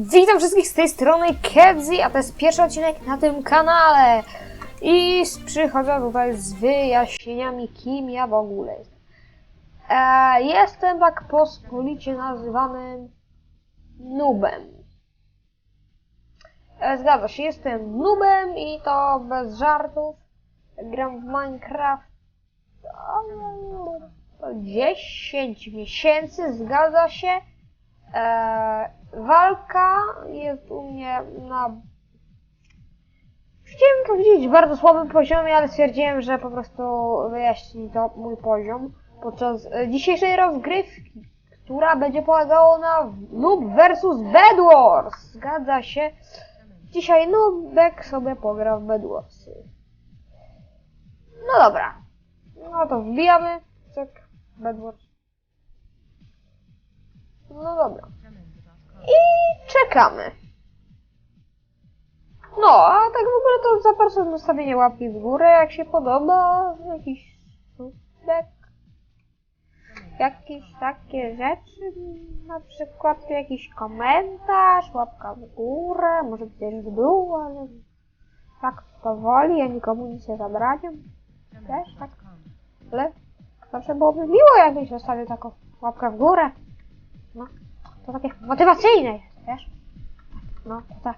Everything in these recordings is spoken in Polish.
Witam wszystkich z tej strony Kedzi, a to jest pierwszy odcinek na tym kanale. I przychodzę tutaj z wyjaśnieniami, kim ja w ogóle jestem. E, jestem tak pospolicie nazywanym nubem. E, zgadza się, jestem nubem i to bez żartów. Gram w Minecraft o, 10 miesięcy, zgadza się. E, walka jest u mnie na. Chciałem powiedzieć bardzo słabym poziomie, ale stwierdziłem, że po prostu wyjaśni to mój poziom podczas e, dzisiejszej rozgrywki, która będzie polegała na Noob vs Bed Wars. Zgadza się. Dzisiaj Noobek sobie pogra w Bed Warsy. No dobra. No to wbijamy. Cyk. Bed Wars. No dobra. I czekamy. No, a tak w ogóle to zapraszam do zostawienia łapki w górę, jak się podoba, jakiś subek, jakieś takie rzeczy, na przykład jakiś komentarz, łapka w górę, może też w dół, ale tak powoli, ja nikomu nic nie zabraniam. Też tak, ale zawsze byłoby miło, jakbyś zostawił taką łapkę w górę. No, to takie motywacyjne jest, wiesz? No, to tak.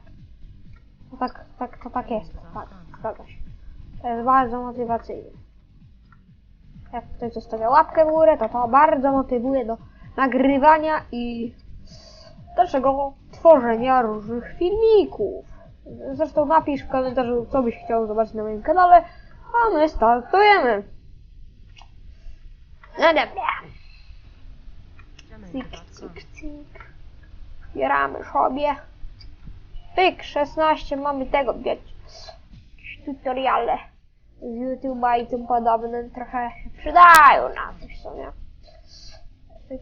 To tak, tak, to tak jest. Tak, zgadza się. To jest bardzo motywacyjne. Jak ktoś zostawia łapkę w górę, to to bardzo motywuje do nagrywania i dalszego tworzenia różnych filmików. Zresztą napisz w komentarzu, co byś chciał zobaczyć na moim kanale, a my startujemy. No dobra. Cik, cik, cik. Zbieramy sobie. Pyk, 16 mamy tego, wiecie. Tutoriale z YouTube'a i tym podobnym trochę się przydają na coś w sumie. I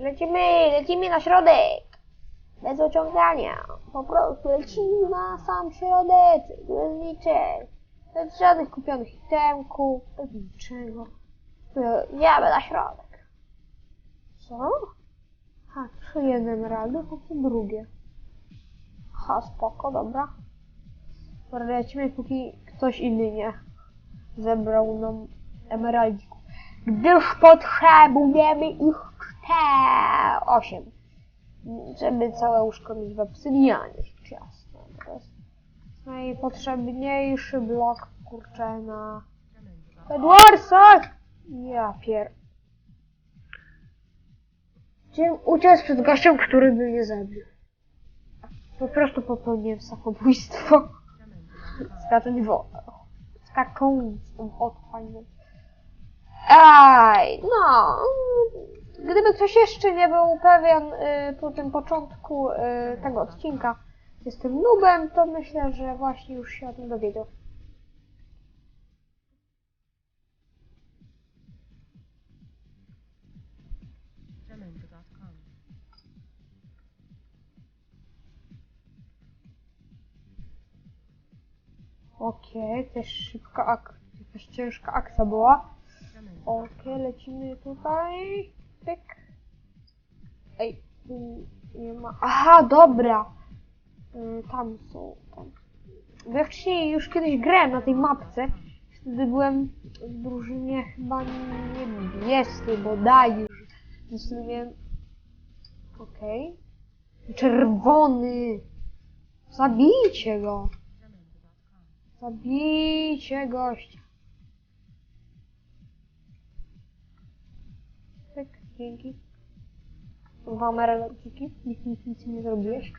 Lecimy, lecimy na środek. Bez ociągania. Po prostu lecimy na sam środeczek, bez niczego. Bez żadnych kupionych itemków, bez niczego. Idziemy na środek. Co? A, trzy jedne emeraldy, to drugie. Ha, spoko, dobra. Lecimy, póki ktoś inny nie zebrał nam emeraldzików. Gdyż potrzebujemy ich cztery, osiem. Żeby całe łóżko mieć w obsydianie, jasna. To jest najpotrzebniejszy blok, kurczę, na Edwarsach! Ja pier... Chciałem uciec przed gościem, który by mnie zabił. Po prostu popełniłem samobójstwo. Skacząc w... Skakąc w otchłań. Aj, no. Gdyby ktoś jeszcze nie był pewien y, po tym początku y, tego odcinka, jestem nubem, to myślę, że właśnie już się o tym dowiedział. Okej, też szybka ak... jakaś ciężka akcja była. Okej, lecimy tutaj. Pyk. Ej, nie ma. Aha, dobra. Y, Tam są. Tam. Bo ja wcześniej już kiedyś grałem na tej mapce. Wtedy byłem w drużynie chyba niebieskiej, bodaj już. Więc wtedy miałem. Okej. Czerwony. Zabijcie go. Zabijcie gościa. Tak, dzięki. Dwa merelociki. Nic, nic, nic nie zrobiłeś.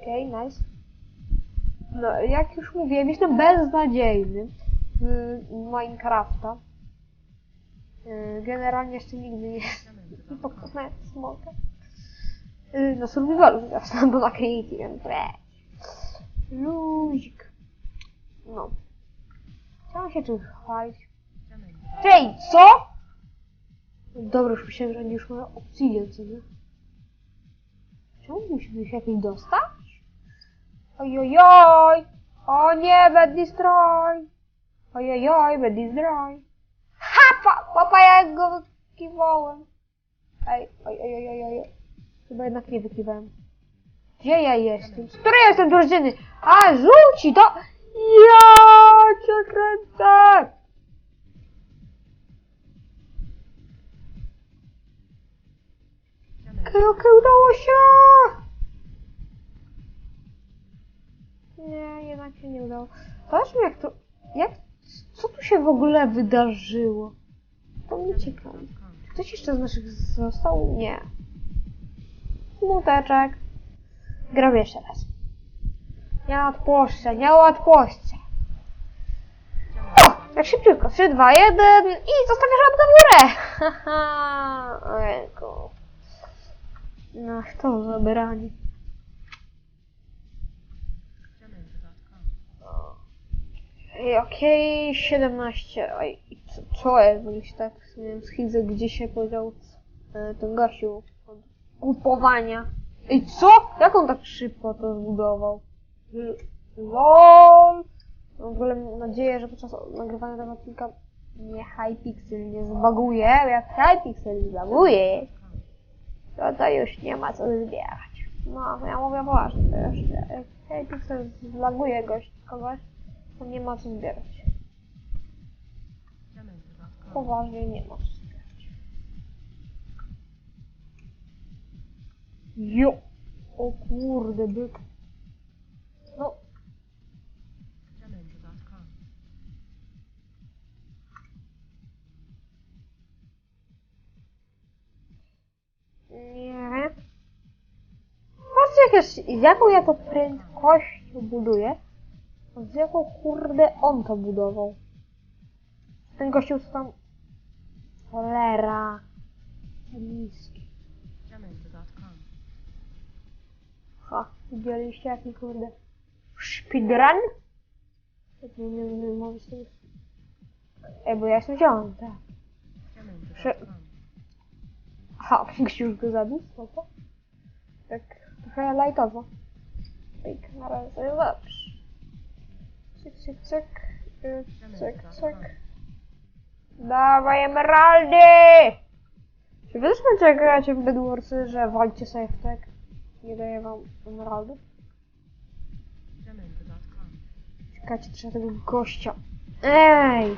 Okej, nice. No, jak już mówiłem, jestem beznadziejny w Minecrafta. Yy, Generalnie jeszcze nigdy nie, pokonałem smoka. Yy, Na survivalu bo na creative. Luzik. Się czymś chwalić. Czej, co? Dobra, już myślałem, że oni już mają obsidian, co nie? Czemu musimy się jakiś dostać? Ojojoj! O nie, bad destroy! Ojojoj, bad destroy! Ha! Pa, papa, jak go kiwałem! Ej, oj, oj, oj, oj, oj. Chyba jednak nie wykiwałem. Gdzie ja jestem? Z której jestem drużyny? A, rzuci to! Ja cię kręcę! Okej, okej, udało się! Nie, jednak się nie udało. Zobaczmy jak to... Jak... Co tu się w ogóle wydarzyło? To mnie ciekawi. Ktoś jeszcze z naszych został? Nie. Smuteczek. Gram jeszcze raz. Nie odpuszczę, nie odpuszczę. O! Jak szybciutko. 3, 2, 1 i zostawiasz łapkę w górę! Haha, ojejku. No, to zabranie. Ej, Okej, 17. Oj, co, co jest? Mi się tak nie wiem, schidzę, gdzie się podział e, ten gościu od kupowania. Ej, co? Jak on tak szybko to zbudował? LOL! Mam w ogóle nadzieję, że podczas nagrywania tego odcinka mnie Hypixel nie zbaguje. Jak Hypixel zbaguje, to to już nie ma co zbierać. No, ja mówię poważnie, to już jak Hypixel zlaguje gość, kogoś, to nie ma co zbierać. Poważnie nie ma co zbierać. Jo! O kurde, byk. Nie. Patrzcie, jak jest, z jaką ja to prędkością buduję. Z jaką kurde on to budował. Ten gościu co tam... Cholera. Niski. Ha, widzieliście jaki kurde... Speedrun? Nie nie nie mówić tego. Ej, bo ja jestem zielony, tak. Aha, już go zabił, spoko. Tak, trochę lajtowo. Pyk, na razie dobrze. Cyk, cyk, cyk. Cyk, cyk. Dawaj emeraldy! Czy wy też będziecie gracie w Bedwarsy, że walcie sobie w tak? Nie daję wam emeraldów? Czekajcie, trzeba tego gościa. Ej!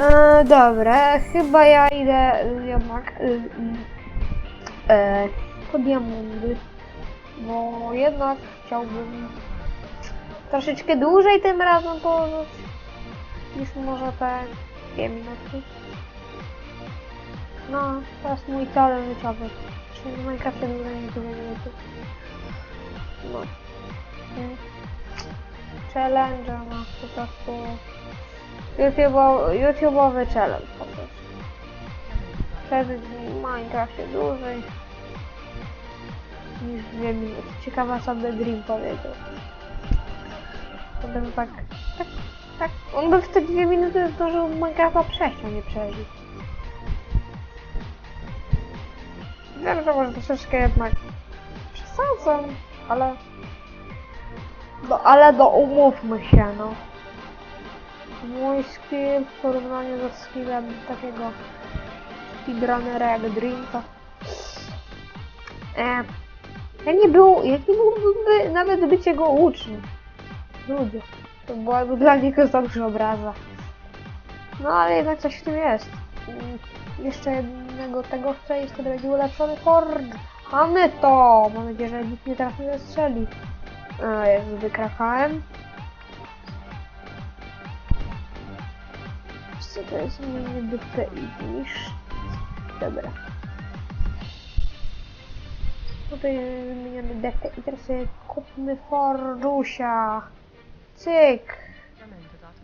E, dobra, chyba ja idę jednak y, y, e, po diamenty, bo jednak chciałbym troszeczkę dłużej tym razem położyć niż może te dwie minuty. No, jest mój cel życiowy. Czyli w Minecrafcie dłużej niż dwie minuty. No. Mm. Challenge, no po prostu YouTube'owy, YouTube'owy challenge po prostu. Przeżyć w Minecrafcie dłużej niż dwie minuty. Ciekawa by Dream powiedział. To by tak, tak, tak. On by w te dwie minuty zdążył Minecrafta przejść, a nie przeżyć. Wiem, że może troszeczkę jednak przesadzam, ale... No, ale do umówmy się, no. Mój skill w porównaniu ze skillem takiego speedrunnera jak Dream to... E, ja nie był, ja nie mógłbym nawet być jego uczniem. Ludzie. To byłaby dla niego za dużo obraza. No ale jednak coś w tym jest. Mm, Jeszcze jednego tego chcę i wtedy będzie ulepszony Ford. Mamy to! Mam nadzieję, że nikt mnie teraz nie zastrzeli. A, jest wykrakałem. Co to jest dupę i niż. Dobra. Tutaj wymieniamy dekę i teraz sobie kupmy Fordusia. Cyk.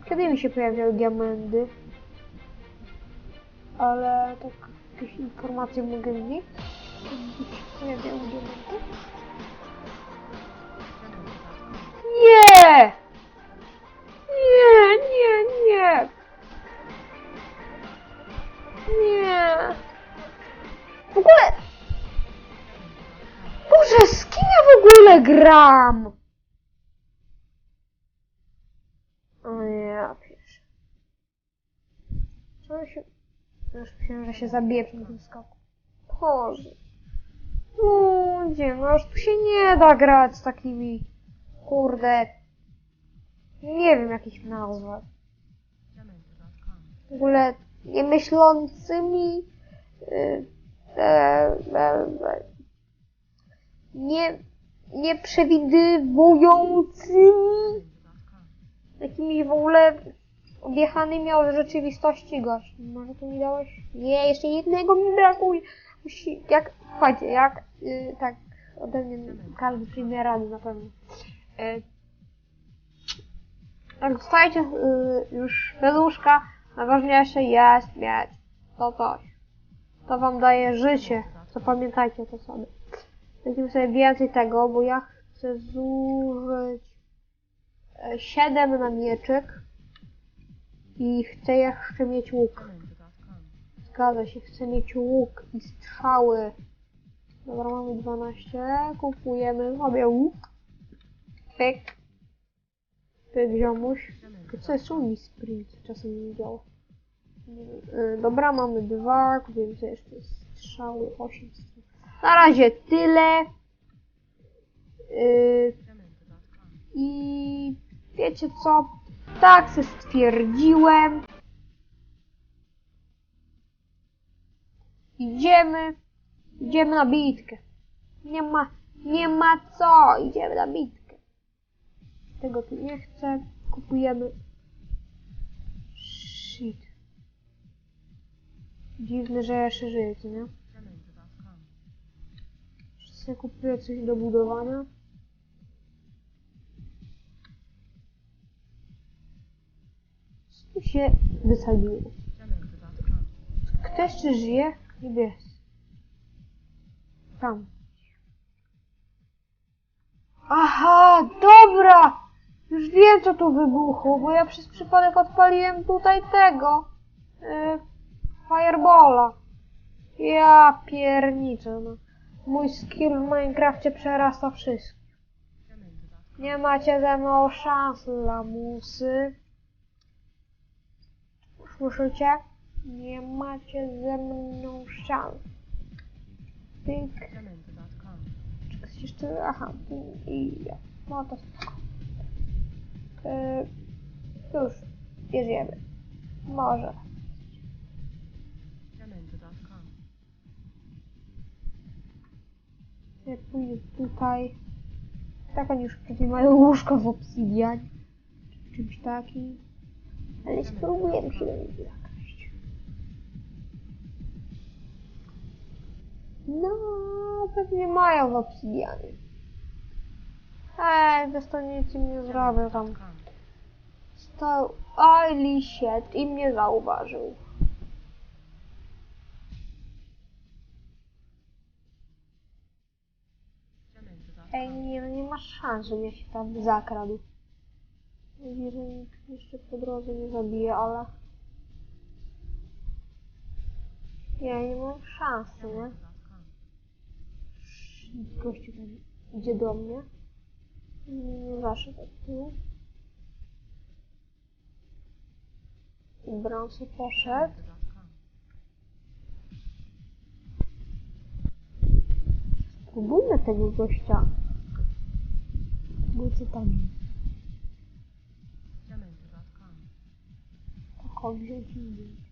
Kiedy mi się pojawiały diamenty? Ale tak jakieś informacje mogę mieć? Kiedy mi się pojawiały diamenty? Nie! Nie, nie, nie! Nie! W ogóle... Boże, z kim ja w ogóle gram? O ja piesz. Co się... Już myślałem, że się zabije przy tym skoku. Boże. Ludzie, no aż tu się nie da grać z takimi... Kurde. Nie wiem jak ich nazwać. W ogóle niemyślącymi. y, e, e, e, nie, nieprzewidywującymi. Takimi w ogóle objechanymi od rzeczywistości gość. Może tu mi dałeś? Nie, jeszcze jednego mi brakuje. Musi, jak, chodźcie, jak, y, tak, ode mnie każdy przyjmie rady na pewno. Y, jak dostajecie y, już beluszka, najważniejsze jest mieć to coś. To wam daje życie. Zapamiętajcie to sobie. Weźmy sobie więcej tego, bo ja chcę zużyć 7 na mieczyk i chcę jeszcze mieć łuk. Zgadza się, chcę mieć łuk i strzały. Dobra, mamy 12. Kupujemy sobie łuk. Pyk. Pyk, ziomuś. Co jest uni sprint? Czasem nie działa. Yy, Dobra, mamy dwa. Kupujemy sobie jeszcze strzały. 8 strzał. Na razie tyle. Yy, I wiecie co? Tak se stwierdziłem. Idziemy. Idziemy na bitkę. Nie ma, nie ma co. Idziemy na bitkę. Tego tu nie chcę. Kupujemy. Shit. Dziwne, że jeszcze żyję, co nie? Kupuję coś do budowania. Co się wysadziło? Kto jeszcze żyje? Niebieski. Tam. Aha, dobra! Już wiem, co tu wybuchło, bo ja przez przypadek odpaliłem tutaj tego. Yy, Firebola. Ja pierniczę, no. Mój skill w Minecrafcie przerasta wszystko. Nie macie ze mną szans, lamusy. Słyszycie? Nie macie ze mną szans. Pyk. Czy ktoś jeszcze... Aha. I ja. No to spoko. Yy, cóż, jedziemy. Może. Jak pójdę tutaj... Tak oni już pewnie mają łóżko w obsidian. Czy czymś takim. Ale spróbujemy się do nich zakraść. No, pewnie mają w obsidianie. Ej, dostaniecie mnie zrobię tam. Stał Aili siedł i mnie zauważył. Ej, nie, no nie ma szans, że mnie się tam zakradł. Nadzieję, że nikt jeszcze po drodze nie zabije, ale... Nie, nie mam szans, nie? Gościu idzie do mnie. Nie, zawsze tak tu. Brązy poszedł. Spróbujmy tego gościa. Bo tam jest? Tak on wziąć i wziąć.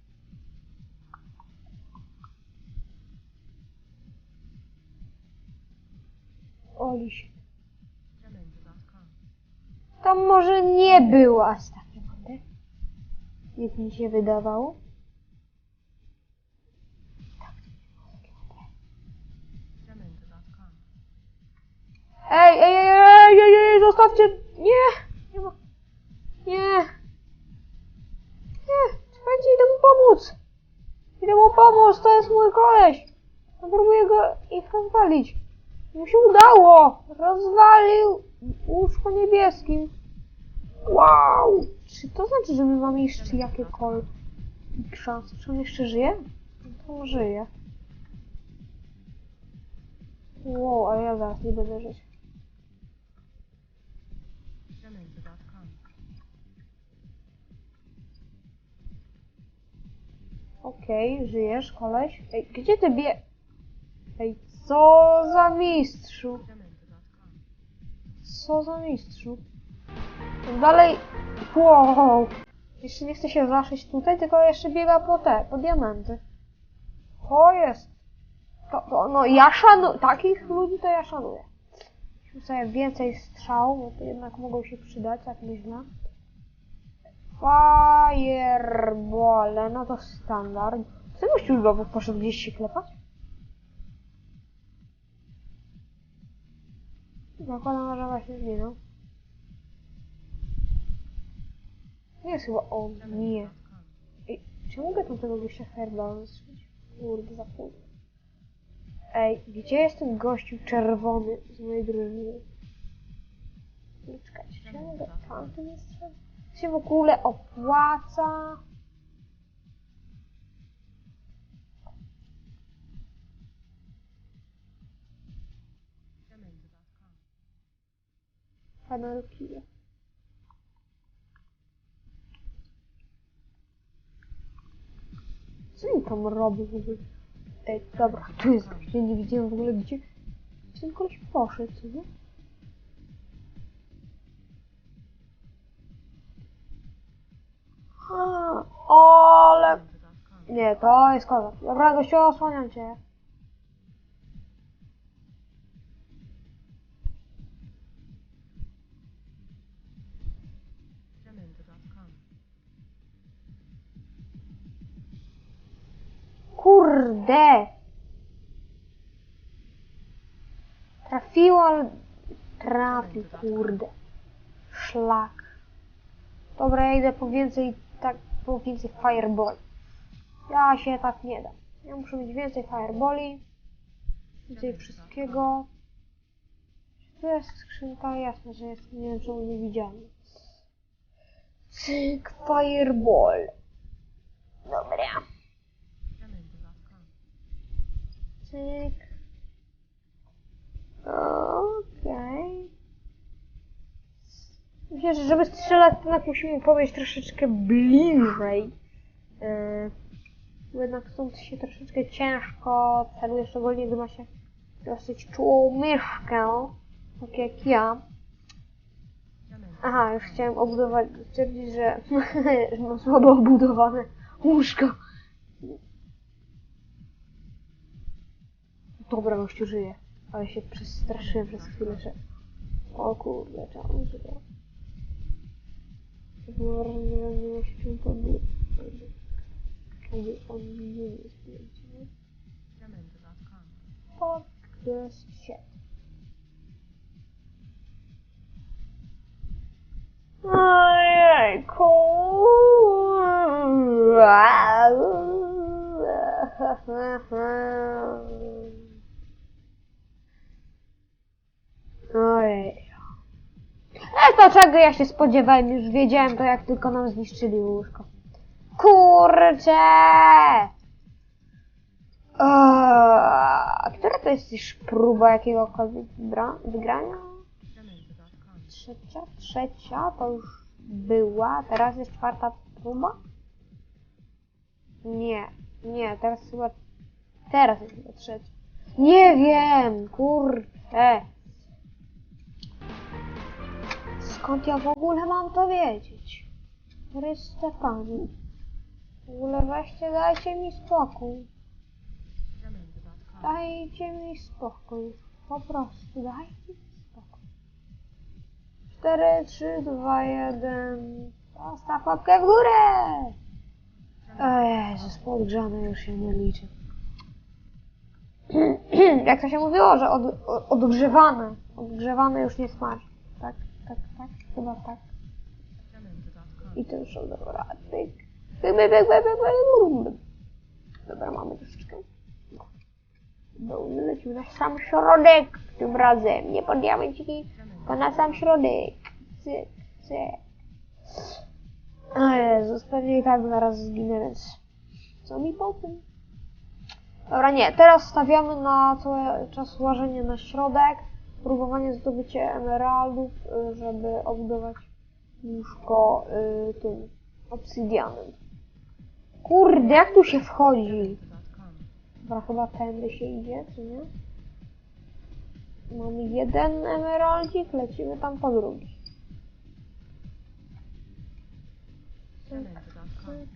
Oliś. Tam może nie takie wody. Jak mi się wydawało. Ej, ej, ej, ej, ej, ej, zostawcie! Nie! Nie ma. Nie! Nie! Słuchajcie, idę mu pomóc! Idę mu pomóc, to jest mój koleś! Ja próbuję go ich rozwalić. Mu się udało! Rozwalił łóżko niebieskim. Wow! Czy to znaczy, że my mamy jeszcze jakiekolwiek szanse? Czy on jeszcze żyje? To on żyje. Wow, ale ja zaraz nie będę żyć. Okej, żyjesz, koleś. Ej, gdzie ty bie... Ej, co za mistrzu? Co za mistrzu? Dalej... Wow! Jeszcze nie chce się zaszyć tutaj, tylko jeszcze biega po te, po diamenty. To jest... To, to, no ja szanuję, takich ludzi to ja szanuję. Sobie więcej strzał, bo to jednak mogą się przydać, jak myślę. Fireball, no to standard. Co gościu znowu poszedł gdzieś się klepać? Zakładam, że właśnie zginął. Nie jest chyba on, nie. Ej, czy mogę tam tego gościa fireballa zastrzelić? Kurde, za pół. Ej, gdzie jest ten gościu czerwony z mojej drużyny? Czekajcie, czy ja mogę strzelić? To się w ogóle opłaca? Panel kill. Co oni tam robią w ogóle? Ej, dobra, tu jest gość. Ja nie widziałem w ogóle gdzie... Gdzie ten koleś poszedł, co nie? A, ale... Nie, to jest kozak. Dobra, gościu, osłaniam cię. Kurde! Trafiło, ale... Trafił, kurde. Szlak. Dobra, ja idę po więcej, tak, po więcej fireball. Ja się tak nie dam. Ja muszę mieć więcej fireballi. Więcej wszystkiego. Tu jest skrzynka? Jasne, że jest. Nie wiem, czemu nie widziałem. Cyk, fireball. Dobra. Cyk. Okej. Myślę, że żeby strzelać, to jednak musimy podejść troszeczkę bliżej. Yy, jednak stąd się troszeczkę ciężko celuje, szczególnie gdy ma się dosyć czułą myszkę, tak jak ja. Aha, już chciałem obudować, stwierdzić, że, że mam słabo obudowane łóżko. Dobra, gościu żyje. Ale się przestraszyłem przez chwilę, że... O kurde, czemu się to... Było wrażenie, że nie ma się czym. Jakby on nie jest nie? Podcast shit. Ojejku. Ojej. E to czego ja się spodziewałem, już wiedziałem to jak tylko nam zniszczyli łóżko. Kurczę! Eee, która to jest już próba jakiegokolwiek wygrania? Trzecia? Trzecia to już była, teraz jest czwarta próba? Nie, nie, teraz chyba, teraz jest chyba trzecia. Nie wiem, kurczę. Skąd ja w ogóle mam to wiedzieć? Chryste Panie. W ogóle weźcie, dajcie mi spokój. Dajcie mi spokój. Po prostu dajcie mi spokój. 4, 3, 2, 1. Postaw łapkę w górę! O Jezus, podgrzane już się nie liczy. Jak to się mówiło, że od, odgrzewane. Odgrzewane już nie smaży. Tak, tak, tak, chyba tak. I to już od dobra. Pyk. Pyk, pyk, pyk, pyk. Dobra, mamy troszeczkę. No, lecimy na sam środek tym razem. Nie pod diamenciki, tylko na sam środek. Cyk, cyk. O Jezus, pewnie i tak zaraz zginę, więc co mi po tym? Dobra, nie, teraz stawiamy na cały czas łażenie na środek, próbowanie zdobycia emeraldów, żeby odbudować łóżko y, tym obsydianem. Kurde, jak tu się wchodzi? Dobra, chyba tędy się idzie, czy nie? Mamy jeden emeraldzik, lecimy tam po drugi. Cyk, cyk.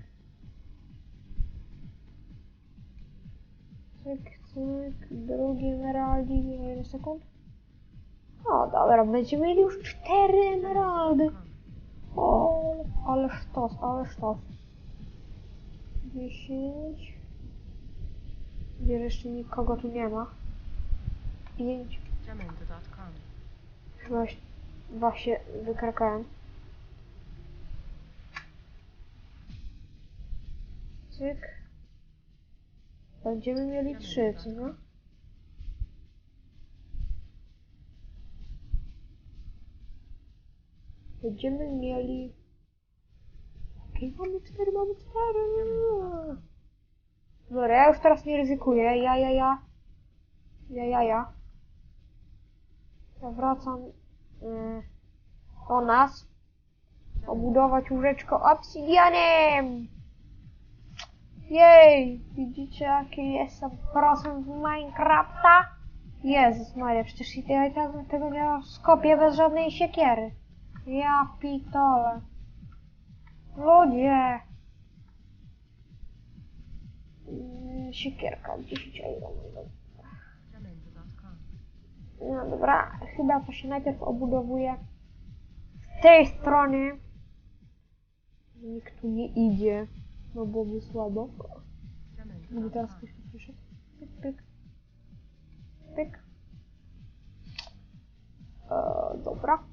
Cyk, cyk, drugi emeraldzik, ile sekund? O, dobra, będziemy mieli już cztery emeraldy. O, ale sztos, ale sztos. 10. Gdzie jeszcze nikogo tu nie ma. 5. Chyba się wykrakałem. Cyk. Będziemy mieli trzy, co nie? Będziemy mieli... Okej, mamy cztery, mamy cztery. Dobra, ja już teraz nie ryzykuję. Ja, ja, ja. Ja, ja, ja. Ja wracam y, do nas. Obudować łóżeczko obsidianem. Jej! Widzicie jaki jestem prosem w Minecrafta? Jezus Maria, przecież ja tego nie skopię bez żadnej siekiery. Ja pitole. Ludzie! Mm, Siekierka, 10 iron. No dobra, chyba to się najpierw obudowuje z tej strony. Nikt tu nie idzie, no byłoby słabo. Gdy teraz ktoś tu przyszedł. Pyk, pyk. Pyk. E, dobra.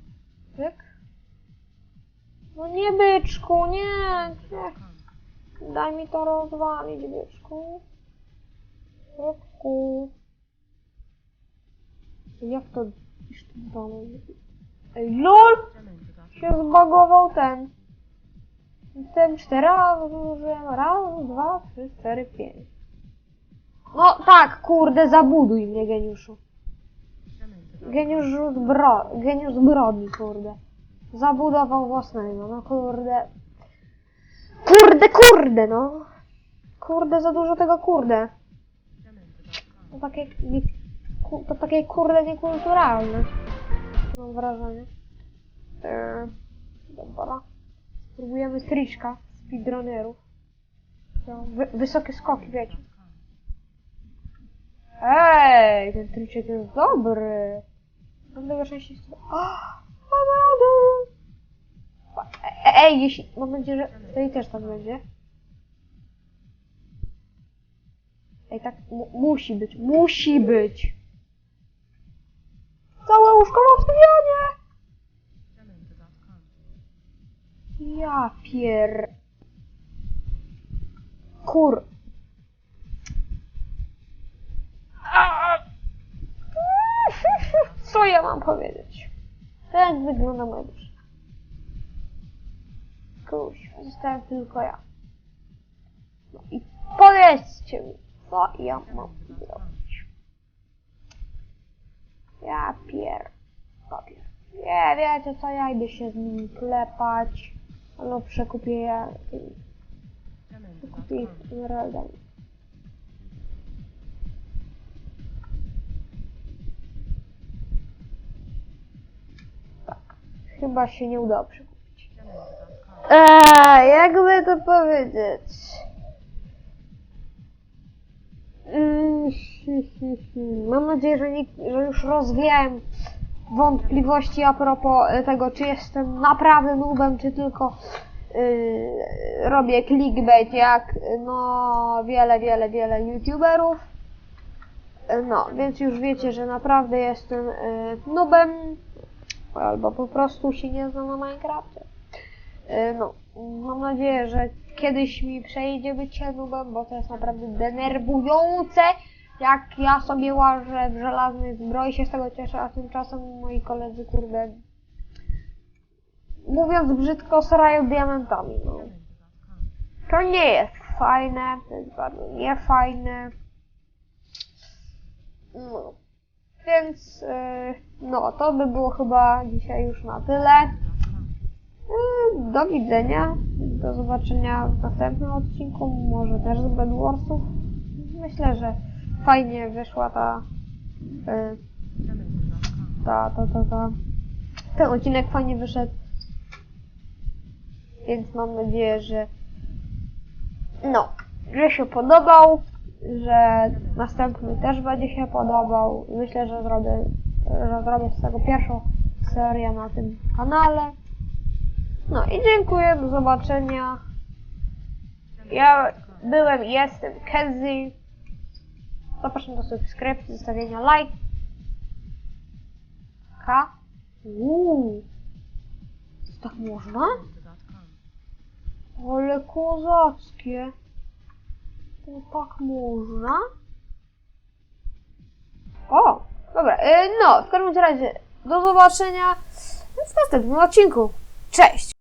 Pyk. No nie byczku, nie, nie. Daj mi to rozwalić, byczku. Byczku. Jak to? Ej, LOL! Się zbagował ten. Ten cztery razy użyłem. Raz, dwa, trzy, cztery, pięć. No tak, kurde, zabuduj mnie, geniuszu. Geniusz zbro... Geniusz zbrodni, kurde. Zabudował własnego, no kurde. Kurde, kurde, no. Kurde, za dużo tego kurde. To takie, nie, ku- to takie kurde niekulturalne. Mam wrażenie. Eee, dobra. Spróbujemy triczka speedrunnerów. Wy, wysokie skoki, wiecie. Ej, ten triczek jest dobry. Mam tego szczęścia. E- Ej, jeśli, mam nadzieję, że tutaj też tak będzie. Ej, tak mu musi być, musi być. Całe łóżko ma wstawianie! Ja pier... Kur... Co ja mam powiedzieć? Tak wygląda moja dusza. Kuźwa, zostałem tylko ja. No i powiedzcie mi, co ja mam zrobić. Ja pier... Papier. Nie, wiecie co, ja idę się z nimi klepać. Albo przekupię je... Przekupię ich. Chyba się nie udało przekupić. Eee, jakby to powiedzieć? Mm, Mam nadzieję, że, nikt, że już rozwiałem wątpliwości a propos e, tego, czy jestem naprawdę nubem, czy tylko yy, robię clickbait jak no wiele, wiele, wiele youtuberów. E, No, więc już wiecie, że naprawdę jestem yy, nubem albo po prostu się nie znam na Minecrafcie. Yy, no, mam nadzieję, że kiedyś mi przejdzie bycie nubem, bo to jest naprawdę denerwujące, jak ja sobie łażę w żelaznej zbroi, się z tego cieszę, a tymczasem moi koledzy, kurde, mówiąc brzydko, srają diamentami, no. To nie jest fajne, to jest bardzo niefajne. No. Więc, yy, no, to by było chyba dzisiaj już na tyle. Yy, Do widzenia. Do zobaczenia w następnym odcinku. Może też z Bedwarsów. Myślę, że fajnie wyszła ta, yy, ta, ta, ta, ta. Ten odcinek fajnie wyszedł. Więc mam nadzieję, że no, że się podobał, że następny też będzie się podobał. Myślę, że zrobię, że zrobię z tego pierwszą serię na tym kanale. No i dziękuję, do zobaczenia. Ja byłem i jestem Kenzie. Zapraszam do subskrypcji, zostawienia like. K. Uuu. Tak można? Ale kozackie. To tak można? O, dobra, y, no, w każdym razie do zobaczenia w następnym odcinku. Cześć!